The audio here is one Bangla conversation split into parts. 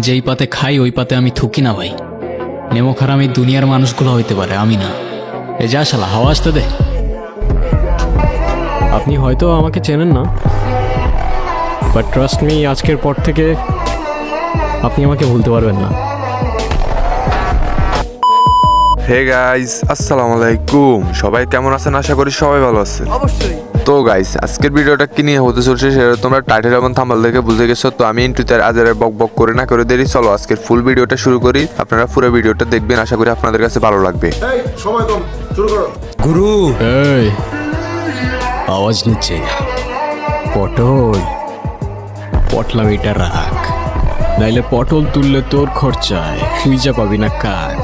যেই পাতে খাই, ওই পাতে আমি থুকি না ভাই। নেমো খারাপ এই দুনিয়ার মানুষগুলো হইতে পারে, আমি না। এ যা শালা, হাওয়া আসতে দে। আপনি হয়তো আমাকে চেনেন না বাট ট্রাস্ট মি আজকের পর থেকে আপনি আমাকে ভুলতে পারবেন না। হে গাইস আসসালামু আলাইকুম। সবাই কেমন আছেন? আশা করি সবাই ভালো আছেন। অবশ্যই। তো গাইস আজকের ভিডিওটা কি নিয়ে হতে চলছে সেটা তোমরা টাইটেল এবং থাম্বনেল দেখে বুঝে গেছো। তো আমি ইন্টুতে আজারে বক বক করে না করে দেরি। চলো আজকের ফুল ভিডিওটা শুরু করি। আপনারা পুরো ভিডিওটা দেখবেন। আশা করি আপনাদের কাছে ভালো লাগবে। এই সময় কম। শুরু করো। গুরু! এই। আওয়াজ নিচ্ছে। পটল। পটলাম এটা রাখ নাইলে পটল তুললে তোর খরচায়। তুই যা পাবি না কাক।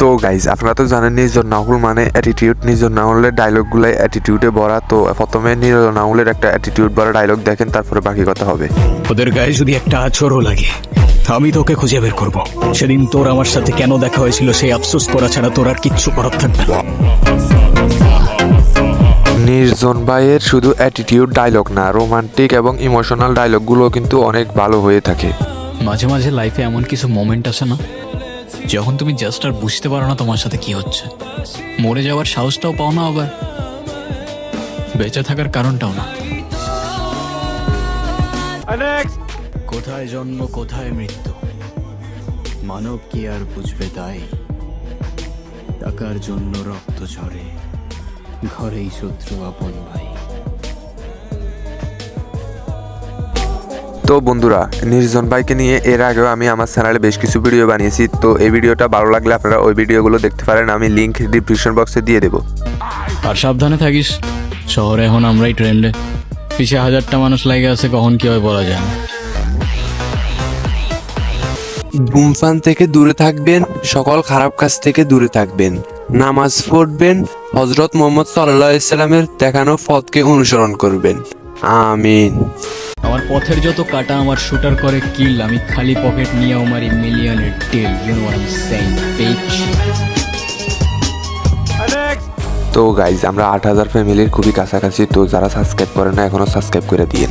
তো গাইজ আপনারা তো জানেন নিজর নাহুল মানে অ্যাটিটিউড নিজর নাহুলের ডায়লগগুলাই অ্যাটিটিউডে ভরা। তো প্রথমে নিজর নাহুলের একটা অ্যাটিটিউড ভরা ডায়লগ দেখেন তারপরে বাকি কথা হবে। ওদের গায়ে যদি একটা আছরও লাগে আমি তোকে খুঁজে বের করব। সেদিন তোর আমার সাথে কেন দেখা হয়েছিল সেই আফসোস করা ছাড়া তোর আর কিচ্ছু করার থাকবে না। নির্জন ভাইয়ের শুধু অ্যাটিটিউড ডায়লগ না রোমান্টিক এবং ইমোশনাল ডায়লগগুলো কিন্তু অনেক ভালো হয়ে থাকে। মাঝে মাঝে লাইফে এমন কিছু মোমেন্ট আসে না যখন তুমি জাস্ট আর বুঝতে পারো না তোমার সাথে কি হচ্ছে। মরে যাওয়ার সাহসটাও পাও না আবার বেঁচে থাকার কারণটাও না। কোথায় জন্ম কোথায় মৃত্যু? মানব কি আর বুঝবে তাই? টাকার জন্য রক্ত ঝরে। ঘরেই শত্রু আপন ভাই। তো বন্ধুরা নির্জন ভাইকে নিয়ে এর আগেও আমি আমার চ্যানেলে বেশ কিছু ভিডিও বানিয়েছি তো এই ভিডিওটা ভালো লাগলে আপনারা ওই ভিডিওগুলো দেখতে পারেন আমি লিংক ডিসক্রিপশন বক্সে দিয়ে দেবো। আর সাবধানে থাকিস শহরে এখন আমরাই ট্রেন্ডে পিছিয়ে হাজারটা মানুষ লাগে আছে কখন কি হয় বলা যায় না। ধূমপান থেকে দূরে থাকবেন সকল খারাপ কাজ থেকে দূরে থাকবেন। নামাজ পড়বেন হজরত মোহাম্মদ সাল্লাহ ইসলামের দেখানো পথকে অনুসরণ করবেন। আমিন। আমার পথের যত কাটা আমার শুটার করে কিল আমি খালি পকেট নিয়ে আমারই মিলিয়নের টেল। ইউ নো আই সেইং পেচ তো গাইজ আমরা আট হাজার ফ্যামিলির খুবই কাছাকাছি তো যারা সাবস্ক্রাইব করে না এখনও সাবস্ক্রাইব করে দিয়েন।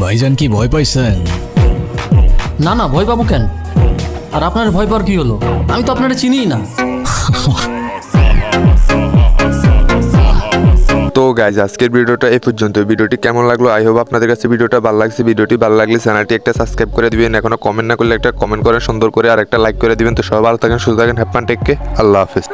ভাইজান কি ভয় পাইছেন? না না ভয় পাবো কেন? আর আপনার ভয় পাওয়ার কি হলো? আমি তো আপনারা চিনিই না। তো গাইজ আজকের ভিডিওটা এই পর্যন্ত। ভিডিওটি কেমন লাগল? আই হোপ আপনাদের কাছে ভিডিওটা ভালো লাগছে। ভিডিওটি ভালো লাগলে চ্যানেলটি একটা সাবস্ক্রাইব করে দিবেন। এখনও কমেন্ট না করলে একটা কমেন্ট করে সুন্দর করে আর একটা লাইক করে দিবেন। তো সবাই ভালো থাকেন, সুস্থ থাকেন হ্যাপান টেককে আল্লাহ হাফিজ।